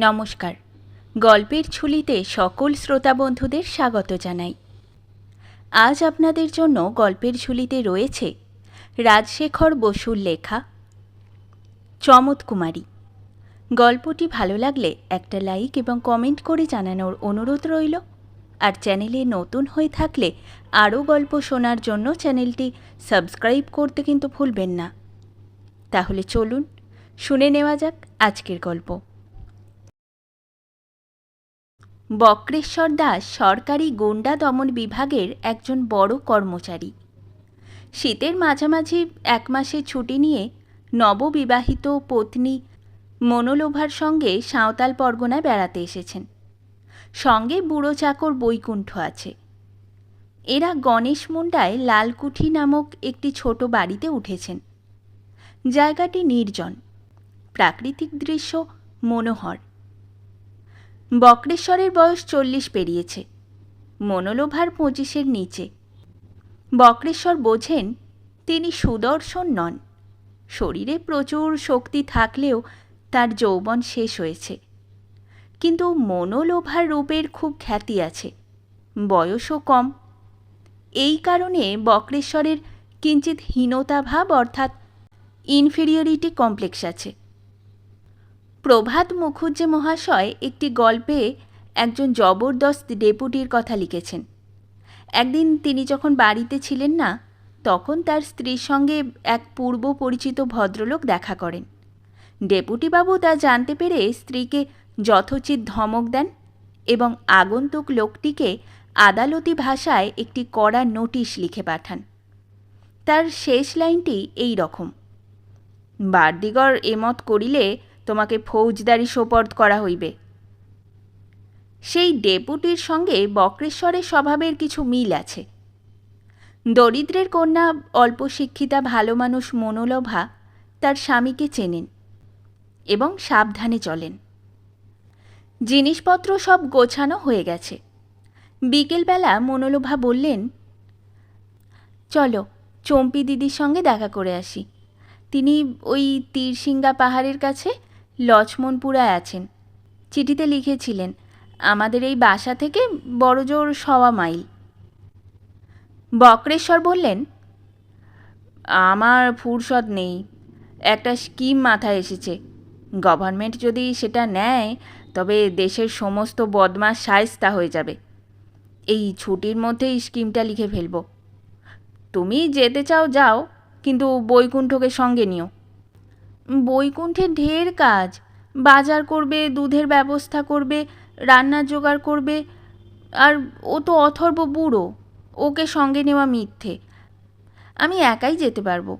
নমস্কার। গল্পের ছুলিতে সকল শ্রোতা বন্ধুদের স্বাগত জানাই। আজ আপনাদের জন্য গল্পের ঝুলিতে রয়েছে রাজশেখর বসুর লেখা চমৎকুমারী গল্পটি ভালো লাগলে একটা লাইক এবং কমেন্ট করে জানানোর অনুরোধ রইল। আর চ্যানেলে নতুন হয়ে থাকলে আরও গল্প শোনার জন্য চ্যানেলটি সাবস্ক্রাইব করতে কিন্তু ভুলবেন না। তাহলে চলুন, শুনে নেওয়া যাক আজকের গল্প। বক্রেশ্বর দাস সরকারি গুন্ডা দমন বিভাগের একজন বড় কর্মচারী। শীতের মাঝামাঝি এক মাসে ছুটি নিয়ে নববিবাহিত পত্নী মনোলোভার সঙ্গে সাঁওতাল পরগনায় বেড়াতে এসেছেন। সঙ্গে বুড়ো চাকর বৈকুণ্ঠ আছে। এরা গণেশ মুন্ডায় লালকুঠি নামক একটি ছোট বাড়িতে উঠেছেন। জায়গাটি নির্জন, প্রাকৃতিক দৃশ্য, মনোহর। বক্রেশ্বরের বয়স চল্লিশ পেরিয়েছে। মনোলোভার পঁচিশের নিচে। বক্রেশ্বর বোঝেন, তিনি সুদর্শন নন। শরীরে প্রচুর শক্তি থাকলেও তার যৌবন শেষ হয়েছে। কিন্তু মনোলোভার রূপের খুব খ্যাতি আছে। বয়সও কম। এই কারণে বক্রেশ্বরের কিঞ্চিত হীনতাভাব অর্থাৎ ইনফেরিয়রিটি কমপ্লেক্স আছে। প্রভাত মুখুজ্জে মহাশয় একটি গল্পে একজন জবরদস্ত ডেপুটির কথা লিখেছেন। একদিন তিনি যখন বাড়িতে ছিলেন না, তখন তার স্ত্রীর সঙ্গে এক পূর্ব পরিচিত ভদ্রলোক দেখা করেন। ডেপুটিবাবু তা জানতে পেরে স্ত্রীকে যথোচিত ধমক দেন এবং আগন্তুক লোকটিকে আদালতি ভাষায় একটি কড়া নোটিশ লিখে পাঠান। তার শেষ লাইনটি এই রকম বারদিগর এমত করিলে তোমাকে ফৌজদারি সোপর্দ করা হইবে। সেই ডেপুটির সঙ্গে বক্রেশ্বরের স্বভাবের কিছু মিল আছে। দরিদ্রের কন্যা অল্প শিক্ষিতা ভালো মানুষ মনোলভা তার স্বামীকে চেনেন এবং সাবধানে চলেন। জিনিসপত্র সব গোছানো হয়ে গেছে। বিকেলবেলা মনোলোভা বললেন, চলো, চম্পি দিদির সঙ্গে দেখা করে আসি। তিনি ওই তীরসিঙ্গা পাহাড়ের কাছে লক্ষ্মণপুরায় আছেন। চিঠিতে লিখেছিলেন, আমাদের এই বাসা থেকে বড়জোর সওয়া মাইল। বক্রেশ্বর বললেন, আমার ফুরসদ নেই। একটা স্কিম মাথায় এসেছে। গভর্নমেন্ট যদি সেটা নেয়, তবে দেশের সমস্ত বদমাস সায়স্তা হয়ে যাবে। এই ছুটির মধ্যেই স্কিমটা লিখে ফেলব। তুমি যেতে চাও, যাও, কিন্তু বৈকুণ্ঠকে সঙ্গে নিও। বৈকুণ্ঠে ঢের কাজ। বাজার করবে, দুধের ব্যবস্থা করবে রান্নার জোগাড় করবে, আর ও তো অথর্ব বুড়ো, ওকে সঙ্গে নেওয়া মিথ্যে। আমি একাই যেতে পারব।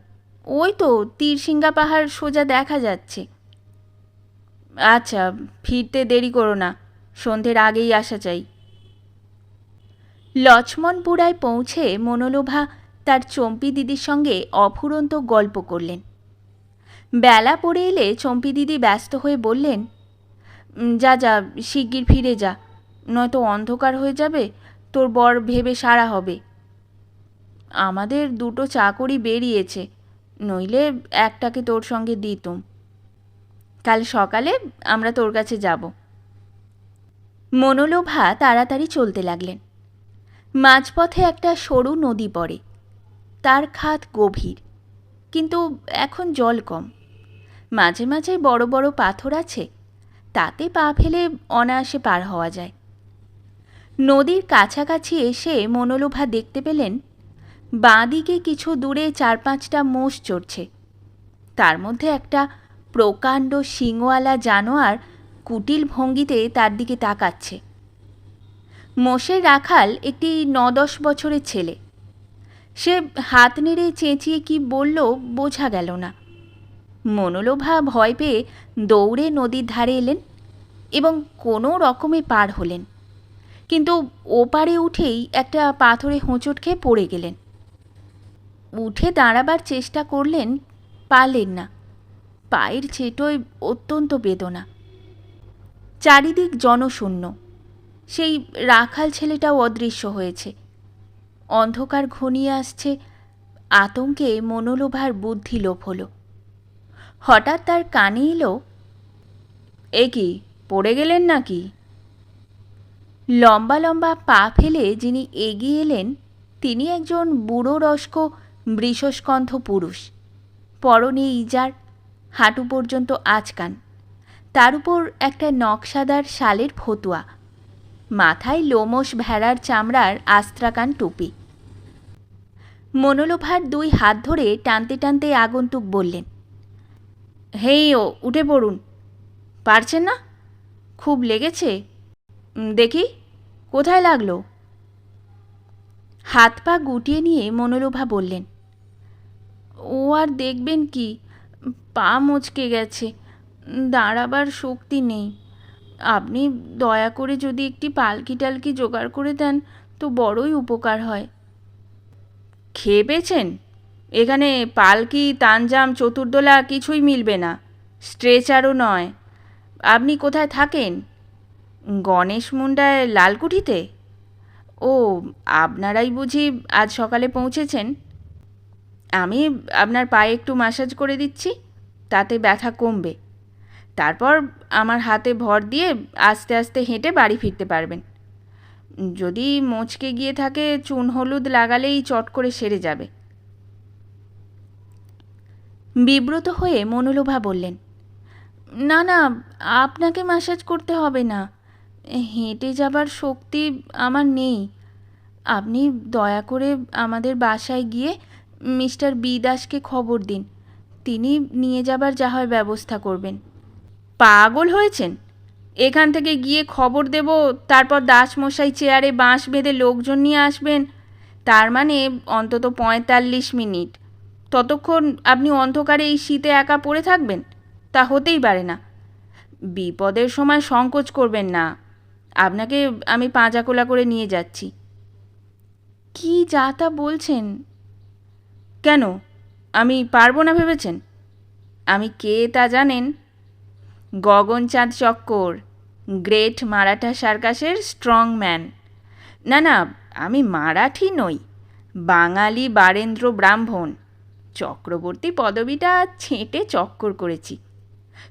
ওই তো তীরসিঙ্গা পাহাড় সোজা দেখা যাচ্ছে। আচ্ছা ফিরতে দেরি করো না, সন্ধ্যের আগেই আসা চাই। লক্ষ্মণপুরায় পৌঁছে মনোলোভা তার চম্পি দিদির সঙ্গে অফুরন্ত গল্প করলেন। বেলা পড়ে এলে চম্পি দিদি ব্যস্ত হয়ে বললেন যা যা, শিগগির ফিরে যা। নয়তো অন্ধকার হয়ে যাবে, তোর বর ভেবে সারা হবে। আমাদের দুটো চাকরি বেরিয়েছে, নইলে একটাকে তোর সঙ্গে দিতুম। কাল সকালে আমরা তোর কাছে যাব। মনোলোভা তাড়াতাড়ি চলতে লাগলেন। মাঝপথে একটা সরু নদী পড়ে। তার খাত গভীর, কিন্তু এখন জল কম। মাঝে মাঝে বড় বড় পাথর আছে, তাতে পা ফেলে অনায়াসে পার হওয়া যায়। নদীর কাছাকাছি এসে মনোলোভা দেখতে পেলেন বাঁ দিকে কিছু দূরে চার পাঁচটা মোষ চড়ছে। তার মধ্যে একটা প্রকাণ্ড শিংওয়ালা জানোয়ার কুটিল ভঙ্গিতে তার দিকে তাকাচ্ছে। মোষের রাখাল একটি ন দশ বছরের ছেলে। সে হাত নেড়ে চেঁচিয়ে কি বলল বোঝা গেল না। মনোলোভা ভয় পেয়ে দৌড়ে নদীর ধারে এলেন এবং কোনো রকমে পার হলেন। কিন্তু ওপারে উঠেই একটা পাথরে হোঁচট খেয়ে পড়ে গেলেন। উঠে দাঁড়াবার চেষ্টা করলেন পারলেন না। পায়ের ছেটোয় অত্যন্ত বেদনা। চারিদিক জনশূন্য। সেই রাখাল ছেলেটাও অদৃশ্য হয়েছে। অন্ধকার ঘনিয়ে আসছে। আতঙ্কে মনোলোভার বুদ্ধি লোভ হলো। হঠাৎ তার কানে এলো, এ কি, পড়ে গেলেন নাকি? লম্বা লম্বা পা ফেলে যিনি এগিয়ে এলেন, তিনি একজন বুড়ো রস্ক বৃষস্কন্ধ পুরুষ, পরনে ইজার, হাঁটু পর্যন্ত আচকান, তার উপর একটা নকশাদার শালের ফতুয়া, মাথায় লোমস ভেড়ার চামড়ার আস্ত্রাকান টুপি। মনোলোভার দুই হাত ধরে টানতে টানতে আগন্তুক বললেন হেই, ও, উঠে পড়ুন। পারছেন না? খুব লেগেছে। দেখি, কোথায় লাগল? হাত পা গুটিয়ে নিয়ে মনোলোভা বললেন, ও আর দেখবেন কি? পা মচকে গেছে, দাঁড়াবার শক্তি নেই। আপনি দয়া করে যদি একটি পালকি টালকি জোগাড় করে দেন, তো বড়ই উপকার হয়। খেয়ে পেয়েছেন এখানে পালকি, তানজাম, চতুর্দোলা কিছুই মিলবে না। স্ট্রেচারও নয়। আপনি কোথায় থাকেন? গণেশ মুন্ডায় লালকুঠিতে? ও, আপনারাই বুঝি আজ সকালে পৌঁছেছেন। আমি আপনার পায়ে একটু ম্যাসাজ করে দিচ্ছি, তাতে ব্যথা কমবে। তারপর আমার হাতে ভর দিয়ে আস্তে আস্তে হেঁটে বাড়ি ফিরতে পারবেন। যদি মোচকে গিয়ে থাকে, চুন হলুদ লাগালেই চট করে সেরে যাবে। বিব্রত হয়ে মনোলোভা বললেন, না না, আপনাকে ম্যাসাজ করতে হবে না। হেঁটে যাবার শক্তি আমার নেই। আপনি দয়া করে আমাদের বাসায় গিয়ে মিস্টার বি দাসকে খবর দিন। তিনি নিয়ে যাবার যা হয় ব্যবস্থা করবেন। পাগল হয়েছেন? এখান থেকে গিয়ে খবর দেব, তারপর দাসমশাই চেয়ারে বাঁশ বেঁধে লোকজন নিয়ে আসবেন? তার মানে অন্তত পঁয়তাল্লিশ মিনিট। ততক্ষণ আপনি অন্ধকারে এই শীতে একা পড়ে থাকবেন? তা হতেই পারে না। বিপদের সময় সংকোচ করবেন না। আপনাকে আমি পাঁজাকোলা করে নিয়ে যাচ্ছি। কি যা তা বলছেন? কেন? আমি পারব না ভেবেছেন? আমি কে তা জানেন? গগনচাঁদ চক্কর, গ্রেট মারাঠা সার্কাসের স্ট্রং ম্যান না না, আমি মারাঠি নই। বাঙালি বারেন্দ্র ব্রাহ্মণ। চক্রবর্তী পদবিটা ছেঁটে চক্কর করেছি।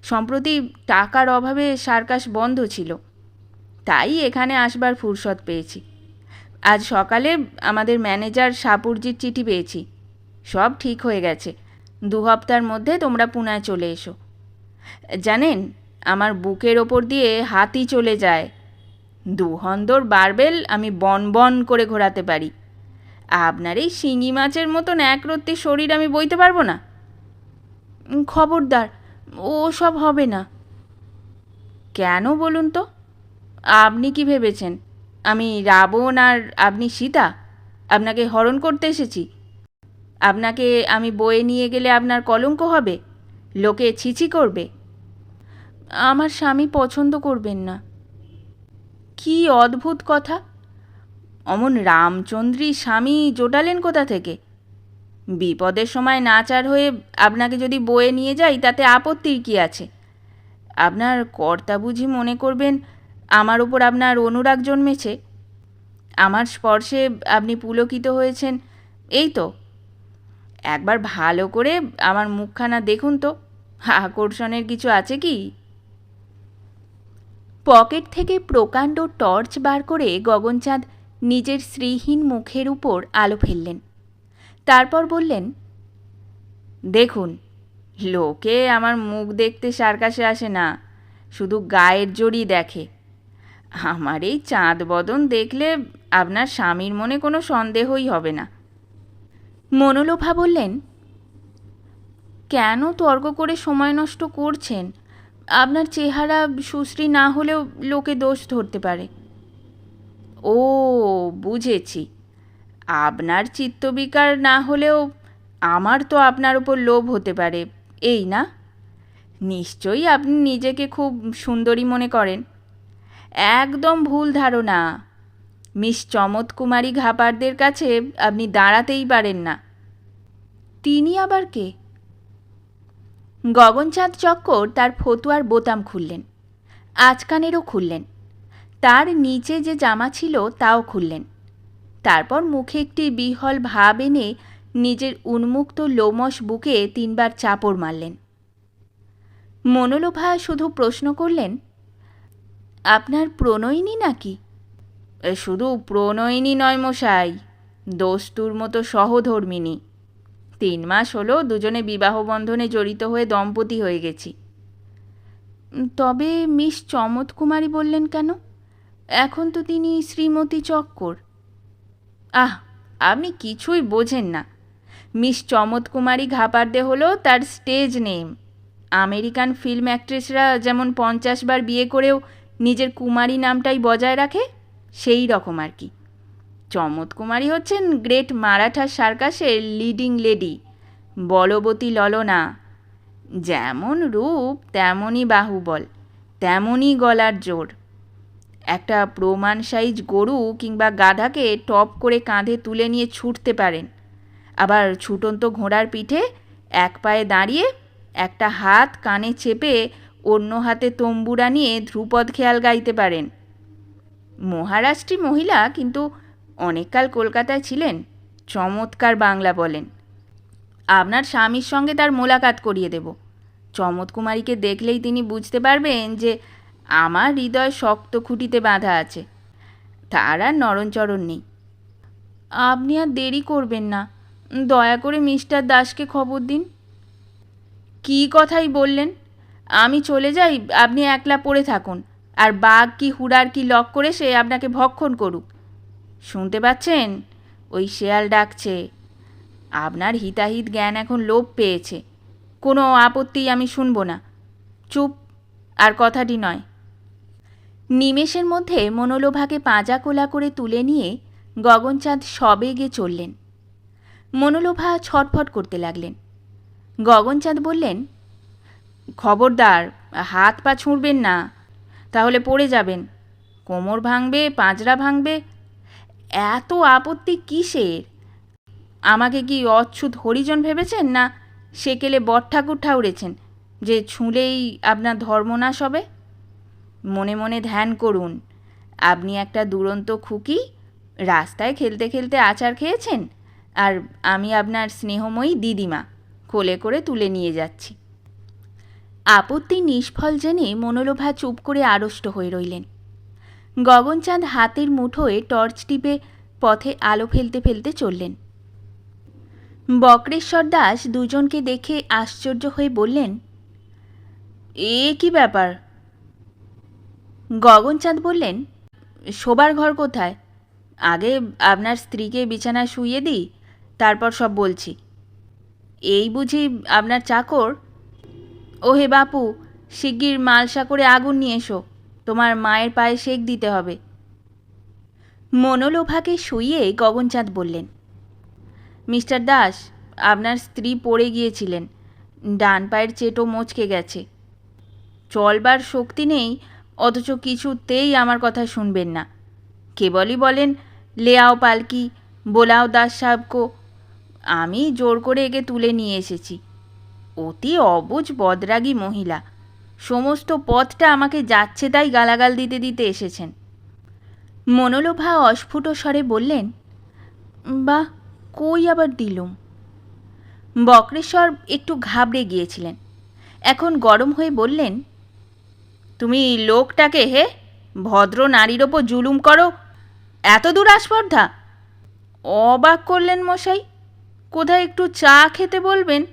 সম্প্রতি টাকার অভাবে সার্কাস বন্ধ ছিল। তাই এখানে আসবার ফুরসত পেয়েছি। আজ সকালে আমাদের ম্যানেজার সাপুরজির চিঠি পেয়েছি। সব ঠিক হয়ে গেছে। দু হপ্তার মধ্যে তোমরা পুনায় চলে এসো। জানেন, আমার বুকের ওপর দিয়ে হাতি চলে যায়। দুহন্দর বারবেল আমি বন বন করে ঘোরাতে পারি। আপনার এই শিঙি মাছের মতন একরত্তি শরীর আমি বইতে পারব না। খবরদার, ও সব হবে না। কেন বলুন তো? আপনি কি ভেবেছেন? আমি রাবণ আর আপনি সীতা? আপনাকে হরণ করতে এসেছি। আপনাকে আমি বয়ে নিয়ে গেলে আপনার কলঙ্ক হবে, লোকে ছিছি করবে। আমার স্বামী পছন্দ করবেন না। কি অদ্ভুত কথা! অমন রামচন্দ্রী স্বামী জোটালেন কোথা থেকে? বিপদের সময় নাচার হয়ে আপনাকে যদি বয়ে নিয়ে যাই, তাতে আপত্তির কি আছে? আপনার কর্তা বুঝি মনে করবেন আমার ওপর আপনার অনুরাগ জন্মেছে। আমার স্পর্শে আপনি পুলকিত হয়েছেন, এই তো। একবার ভালো করে আমার মুখখানা দেখুন তো, আকর্ষণের কিছু আছে কি? পকেট থেকে প্রকাণ্ড টর্চ বার করে গগনচাঁদ নিজের শ্রীহীন মুখের উপর আলো ফেললেন। তারপর বললেন, দেখুন, লোকে আমার মুখ দেখতে সার্কাসে আসে না, শুধু গায়ের জোরই দেখে। আমার এই চাঁদ বদন দেখলে আপনার স্বামীর মনে কোনো সন্দেহই হবে না। মনোলোভা বললেন, কেন তর্ক করে সময় নষ্ট করছেন? আপনার চেহারা সুশ্রী না হলেও লোকে দোষ ধরতে পারে। ও, বুঝেছি। আপনার চিত্তবিকার না হলেও আমার তো আপনার উপর লোভ হতে পারে, এই না? নিশ্চয়ই আপনি নিজেকে খুব সুন্দরী মনে করেন। একদম ভুল ধারণা। মিস চমৎকুমারী ঘাপারদের কাছে আপনি দাঁড়াতেই পারেন না। তিনি আবার কে? গগনচাঁদ চক্কর তার ফতুয়ার বোতাম খুললেন। আচকানেরও খুললেন। তার নিচে যে জামা ছিল তাও খুললেন। তারপর মুখে একটি বিহল ভাব এনে নিজের উন্মুক্ত লোমশ বুকে তিনবার চাপড় মারলেন। মনোলোভা শুধু প্রশ্ন করলেন, আপনার প্রণয়িনী নাকি? শুধু প্রণয়িনী নয় মশাই, দোস্তুর মতো সহধর্মিনী। তিন মাস হলো দুজনে বিবাহ বন্ধনে জড়িত হয়ে দম্পতি হয়ে গেছি। তবে মিস চমৎকুমারী বললেন কেন? এখন তো তিনি শ্রীমতী চক্কর। আহ আপনি কিছুই বোঝেন না। মিস চমৎকুমারী ঘাপারদে হলো তার স্টেজ নেম। আমেরিকান ফিল্ম অ্যাক্ট্রেসরা যেমন পঞ্চাশ বার বিয়ে করেও নিজের কুমারী নামটাই বজায় রাখে, সেই রকম আর কি। চমৎকুমারী হচ্ছেন গ্রেট মারাঠা সার্কাসের লিডিং লেডি, বলবতী ললনা। যেমন রূপ, তেমনই বাহুবল, তেমনই গলার জোর। একটা প্রমাণ সাইজ গরু কিংবা গাধাকে টপ করে কাঁধে তুলে নিয়ে ছুটতে পারেন। আবার ছুটন্ত ঘোড়ার পিঠে এক পায়ে দাঁড়িয়ে একটা হাত কানে চেপে অন্য হাতে তম্বুরা নিয়ে ধ্রুপদ খেয়াল গাইতে পারেন। মহারাষ্ট্রী মহিলা কিন্তু অনেককাল কলকাতায় ছিলেন, চমৎকার বাংলা বলেন। আপনার স্বামীর সঙ্গে তার মোলাকাত করিয়ে দেব। চমৎকুমারীকে দেখলেই তিনি বুঝতে পারবেন যে আমার হৃদয় শক্ত খুঁটিতে বাঁধা আছে। তার আর নরণচরণ নেই। আপনি আর দেরি করবেন না। দয়া করে মিস্টার দাসকে খবর দিন। কী কথাই বললেন? আমি চলে যাই, আপনি একলা পড়ে থাকুন। আর বাঘ কি হুড়ার কি লক করে সে আপনাকে ভক্ষণ করুক। শুনতে পাচ্ছেন? ওই শেয়াল ডাকছে। আপনার হিতাহিত জ্ঞান এখন লোপ পেয়েছে। কোনো আপত্তি আমি শুনব না। চুপ। আর কথাটি নয়। নিমেষের মধ্যে মনোলোভাকে পাঁজা কোলা করে তুলে নিয়ে গগনচাঁদ সবেগে চললেন। মনোলোভা ছটফট করতে লাগলেন। গগনচাঁদ বললেন, খবরদার, হাত পা ছুঁড়বেন না, তাহলে পড়ে যাবেন। কোমর ভাঙবে, পাঁজরা ভাঙবে। এত আপত্তি কিসের? আমাকে কি অচ্ছুত হরিজন ভেবেছেন না? সেকেলে বট ঠাকুর ঠাউরেছেন, যে ছুঁলেই আপনার ধর্মনাশ হবে? মনে মনে ধ্যান করুন। আপনি একটা দুরন্ত খুকি, রাস্তায় খেলতে খেলতে আচার খেয়েছেন? আর আমি আপনার স্নেহময়ী দিদিমা, কোলে করে তুলে নিয়ে যাচ্ছি। আপত্তি নিষ্ফল জেনে মনোলোভা চুপ করে আড়ষ্ট হয়ে রইলেন। গগনচাঁদ হাতের মুঠোয় টর্চ টিপে পথে আলো ফেলতে ফেলতে চললেন। বক্রেশ্বর দাস দুজনকে দেখে আশ্চর্য হয়ে বললেন, এ কি ব্যাপার? গগনচাঁদ বললেন, শোবার ঘর কোথায়? আগে আপনার স্ত্রীকে বিছানায় শুইয়ে দিই, তারপর সব বলছি। এই বুঝি আপনার চাকর? ও হে বাপু, শিগগির মালসা করে আগুন নিয়ে এসো, তোমার মায়ের পায়ে সেক দিতে হবে। মনোলোভাকে শুইয়ে গগনচাঁদ বললেন, মিস্টার দাস, আপনার স্ত্রী পড়ে গিয়েছিলেন, ডান পায়ের চেটো মচকে গেছে। চলবার শক্তি নেই অথচ কিছুতেই আমার কথা শুনবেন না। কেবলই বলেন, লেয়াও পালকি, বোলাও দাস সাহেবকো, আমি জোর করে একে তুলে নিয়ে এসেছি। অতি অবুজ বদরাগী মহিলা। সমস্ত পথটা আমাকে যাচ্ছে তাই গালাগাল দিতে দিতে এসেছেন। মনোলোভা অস্ফুট স্বরে বললেন, বাহ, কই আবার দিলুম? বক্রেশ্বর একটু ঘাবড়ে গিয়েছিলেন। এখন গরম হয়ে বললেন তুমি লোকটাকে হে? ভদ্র নারীর ওপর জুলুম করো? এত দূর আস্পর্ধা? অবাক করলেন মশাই। কোথায় একটু চা খেতে বলবেন?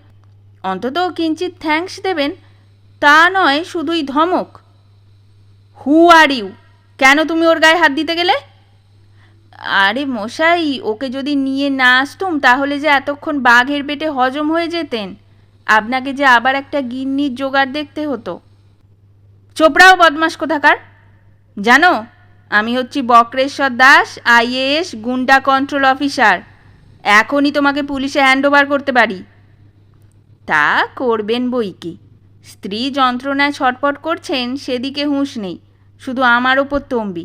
অন্তত কিঞ্চিত থ্যাঙ্কস দেবেন। তা নয়, শুধুই ধমক। হু আর ইউ কেন তুমি ওর গায়ে হাত দিতে গেলে? আরে মশাই, ওকে যদি নিয়ে না আসতুম, তাহলে যে এতক্ষণ বাঘের পেটে হজম হয়ে যেতেন। আপনাকে যে আবার একটা গিন্নির জোগাড় দেখতে হতো। চোপড়াও বদমাস কোথাকার? জানো, আমি হচ্ছি Bakreshwar Das, IAS goonda control officer. এখনই তোমাকে পুলিশে হ্যান্ডওভার করতে পারি। তা করবেন বই কি? স্ত্রী যন্ত্রণায় ছটপট করছেন, সেদিকে হুঁশ নেই, শুধু আমার ওপর তম্বি।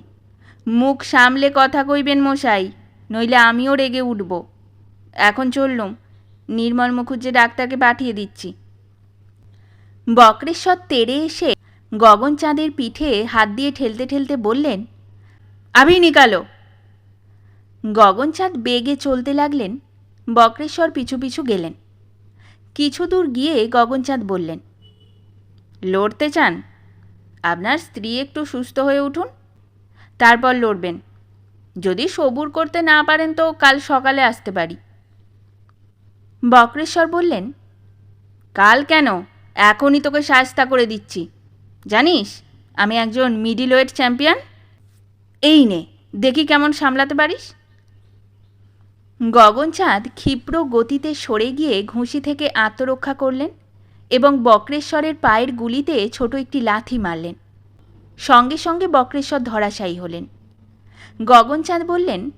মুখ সামলে কথা কইবেন মশাই, নইলে আমিও রেগে উঠব। এখন চললুম, নির্মল মুখুজ্জে ডাক্তারকে পাঠিয়ে দিচ্ছি। বক্রেশ্বর তেড়ে এসে গগনচাঁদের পিঠে হাত দিয়ে ঠেলতে ঠেলতে বললেন আভি নিকালো। গগনচাঁদ বেগে চলতে লাগলেন, বক্রেশ্বর পিছু পিছু গেলেন। কিছু দূর গিয়ে গগনচাঁদ বললেন, লড়তে চান? আপনার স্ত্রী একটু সুস্থ হয়ে উঠুন, তারপর লড়বেন। যদি সবুর করতে না পারেন তো কাল সকালে আসতে পারি। বক্রেশ্বর বললেন, কাল কেন? এখনই তোকে সায়স্তা করে দিচ্ছি। জানিস, আমি একজন মিডিল ওয়েট চ্যাম্পিয়ন এই নে, দেখি কেমন সামলাতে পারিস। গগনচাঁদ ক্ষিপ্র গতিতে সরে গিয়ে ঘুষি থেকে আত্মরক্ষা করলেন এবং বক্রেশ্বরের পায়ের গুলিতে ছোট একটি লাথি মারলেন। সঙ্গে সঙ্গে বক্রেশ্বর ধরাশায়ী হলেন। গগনচাঁদ বললেন,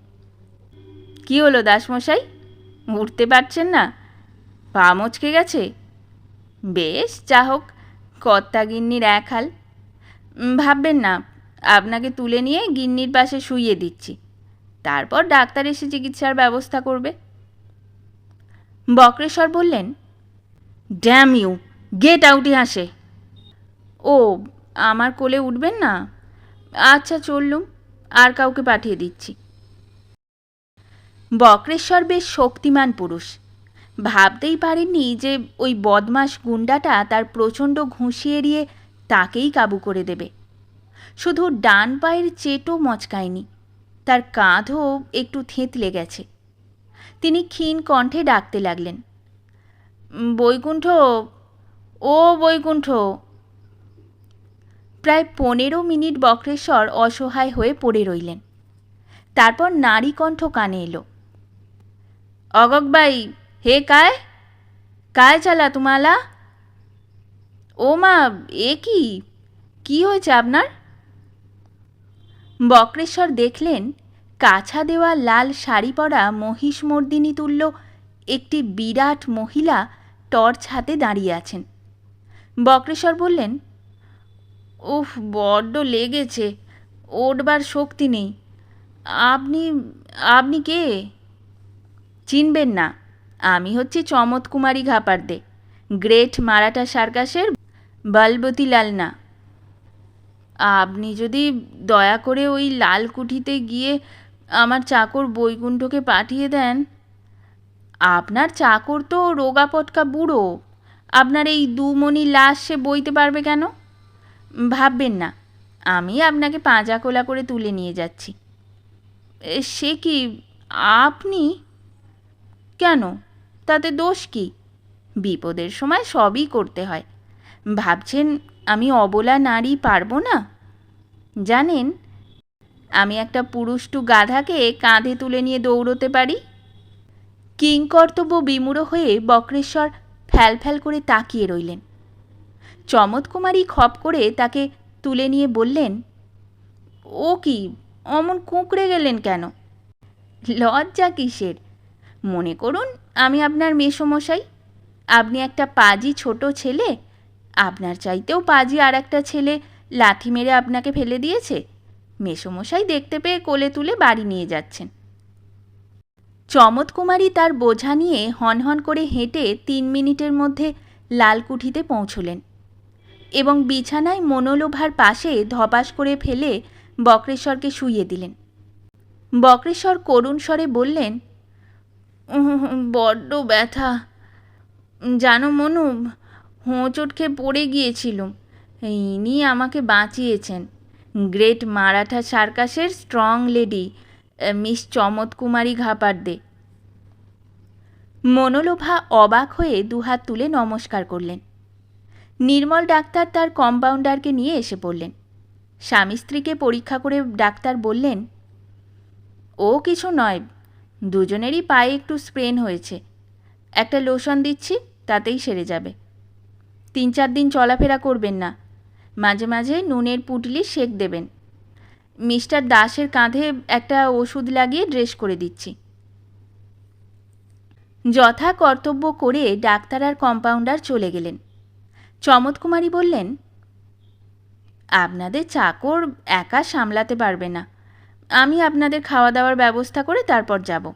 কি হলো দাসমশাই? উঠতে পারছেন না? পা মচকে গেছে? বেশ, যা হোক কর্তা গিন্নির এক হাল। ভাববেন না, আপনাকে তুলে নিয়ে গিন্নির পাশে শুইয়ে দিচ্ছি। তারপর ডাক্তার এসে চিকিৎসার ব্যবস্থা করবে। বক্রেশ্বর বললেন, ড্যাম ইউ, গেট আউটই হাসে ও, আমার কোলে উঠবেন না? আচ্ছা চললুম, আর কাউকে পাঠিয়ে দিচ্ছি। বক্রেশ্বর বেশ শক্তিমান পুরুষ। ভাবতেই পারেননি যে ওই বদমাস গুন্ডাটা তার প্রচণ্ড ঘুষি এড়িয়ে তাকেই কাবু করে দেবে। শুধু ডান পায়ের চেটো মচকায়নি, তার কাঁধও একটু থেঁতলে গেছে। তিনি ক্ষীণ কণ্ঠে ডাকতে লাগলেন, বৈকুণ্ঠ, ও বৈকুণ্ঠ। প্রায় পনেরো মিনিট বক্রেশ্বর অসহায় হয়ে পড়ে রইলেন। তারপর নারী কণ্ঠ কানে এলো অগকবাই হে কায় কায় চালা তোমালা ও মা এ কি কি হয়েছে আপনার? বক্রেশ্বর দেখলেন, কাছা দেওয়া লাল শাড়ি পরা মহিষমর্দিনী তুল্য একটি বিরাট মহিলা টর্চ হাতে দাঁড়িয়ে আছেন। বক্রেশ্বর বললেন, উফ, বড্ড লেগেছে, ওঠবার শক্তি নেই। আপনি আপনি কে? চিনবেন না। আমি হচ্ছি চমৎ কুমারী ঘাপারদে, গ্রেট মারাঠা সার্কাসের বলবতী লালনা। আপনি যদি দয়া করে ওই লাল কুঠিতে গিয়ে আমার চাকর বৈকুণ্ঠকে পাঠিয়ে দেন। আপনার চাকর তো রোগা পটকা বুড়ো। আপনার এই দুমণি লাশ সে বইতে পারবে কেন? ভাববেন না, আমি আপনাকে পাঁজা কোলা করে তুলে নিয়ে যাচ্ছি। সে কি আপনি? কেন? তাতে দোষ কি? বিপদের সময় সবই করতে হয়। ভাবছেন আমি অবলা নারী পারব না? জানেন, আমি একটা পুরুষটু গাধাকে কাঁধে তুলে নিয়ে দৌড়তে পারি? কিংকর্তব্য বিমূঢ় হয়ে বক্রেশ্বর ফ্যাল ফ্যাল করে তাকিয়ে রইলেন। চমৎকুমারী খপ করে তাকে তুলে নিয়ে বললেন, ও কি, অমন কুঁকড়ে গেলেন কেন? লজ্জা কিসের? মনে করুন আমি আপনার মেসমশাই। আপনি একটা পাজি ছোট ছেলে। আপনার চাইতেও পাজি আর একটা ছেলে লাথি মেরে আপনাকে ফেলে দিয়েছে। মেসমশাই দেখতে পেয়ে কোলে তুলে বাড়ি নিয়ে যাচ্ছেন। চমৎকুমারী তার বোঝা নিয়ে হনহন করে হেঁটে তিন মিনিটের মধ্যে লালকুঠিতে পৌঁছলেন এবং বিছানায় মনোলোভার পাশে ধপাস করে ফেলে বক্রেশ্বরকে শুইয়ে দিলেন। বক্রেশ্বর করুণ স্বরে বললেন "উহ, বড্ড ব্যথা। জানো মনু হোঁচট খেয়ে পড়ে গিয়েছিলুম। ইনি আমাকে বাঁচিয়েছেন। গ্রেট মারাঠা সার্কাসের strong lady, miss Chamatkumari Ghaparde. Manolova অবাক হয়ে দুহাত তুলে নমস্কার করলেন। নির্মল ডাক্তার তার কম্পাউন্ডারকে নিয়ে এসে পড়লেন। স্বামী স্ত্রীকে পরীক্ষা করে ডাক্তার বললেন, ও কিছু নয় দুজনেরই পায়ে একটু স্প্রেন হয়েছে। একটা লোশন দিচ্ছি, তাতেই সেরে যাবে। তিন চার দিন চলাফেরা করবেন না। মাঝে মাঝে নুনের পুটলি সেক দেবেন। মিস্টার দাসের কাঁধে একটা ওষুধ লাগিয়ে ড্রেস করে দিচ্ছি। যথা কর্তব্য করে ডাক্তার আর কম্পাউন্ডার চলে গেলেন। চমৎকুমারী বললেন, আপনাদের চাকর একা সামলাতে পারবে না। আমি আপনাদের খাওয়া দাওয়ার ব্যবস্থা করে তারপর যাব।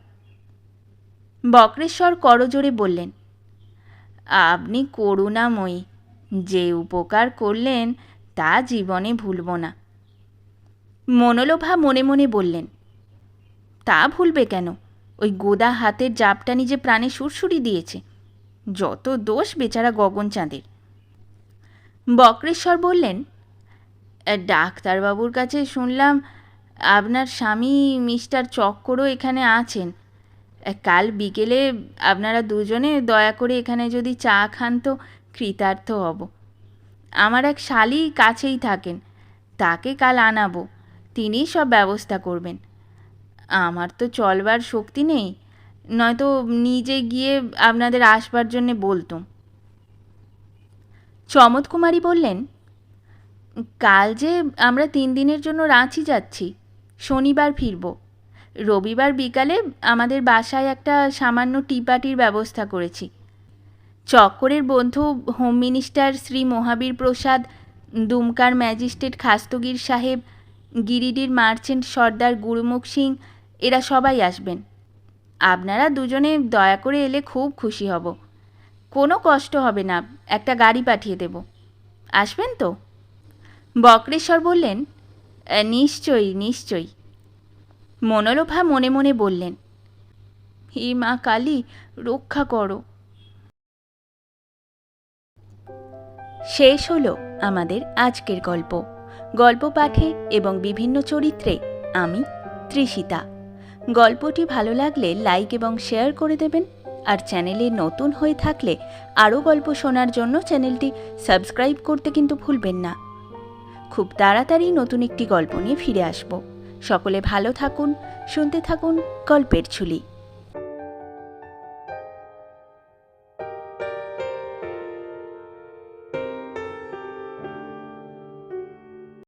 বক্রেশ্বর করজোরে বললেন, আপনি করুণাময়ী, যে উপকার করলেন, তা জীবনে ভুলব না। মনোলোভা মনে মনে বললেন, তা ভুলবে কেন? ওই গোদা হাতের জাপটা নিজে প্রাণে সুরসুরি দিয়েছে। যত দোষ বেচারা গগন চাঁদের। বক্রেশ্বর বললেন, ডাক্তারবাবুর কাছে শুনলাম আপনার স্বামী মিস্টার চক্করও এখানে আছেন। কাল বিকেলে আপনারা দুজনে দয়া করে এখানে যদি চা খান তো কৃতার্থ হব। আমার এক শালি কাছেই থাকেন। তাকে কাল আনাবো। তিনিই সব ব্যবস্থা করবেন। আমার তো চলবার শক্তি নেই। নয়তো নিজে গিয়ে আপনাদের আসবার জন্যে বলতুম। চমৎকুমারী বললেন, কাল যে আমরা তিন দিনের জন্য রাঁচি যাচ্ছি শনিবার ফিরব। রবিবার বিকালে আমাদের বাসায় একটা সামান্য টি পার্টির ব্যবস্থা করেছি। চক্করের বন্ধু হোম মিনিস্টার শ্রী মহাবীর প্রসাদ দুমকার ম্যাজিস্ট্রেট খাস্তগির সাহেব গিরিডির মার্চেন্ট সর্দার গুরুমুখ সিং এরা সবাই আসবেন। আপনারা দুজনে দয়া করে এলে খুব খুশি হব। কোনো কষ্ট হবে না একটা গাড়ি পাঠিয়ে দেব। আসবেন তো? বক্রেশ্বর বললেন "আহ, নিশ্চয়ই নিশ্চয়ই। মনোলোভা মনে মনে বললেন, হে মা কালী, রক্ষা করো। শেষ হলো আমাদের আজকের গল্প। গল্প পাঠে এবং বিভিন্ন চরিত্রে আমি তৃষিতা গল্পটি ভালো লাগলে লাইক এবং শেয়ার করে দেবেন। আর চ্যানেলে নতুন হয়ে থাকলে আরও গল্প শোনার জন্য চ্যানেলটি সাবস্ক্রাইব করতে কিন্তু ভুলবেন না। খুব তাড়াতাড়ি নতুন একটি গল্প নিয়ে ফিরে আসব। সকলে ভালো থাকুন, শুনতে থাকুন, গল্পের ঝুলি।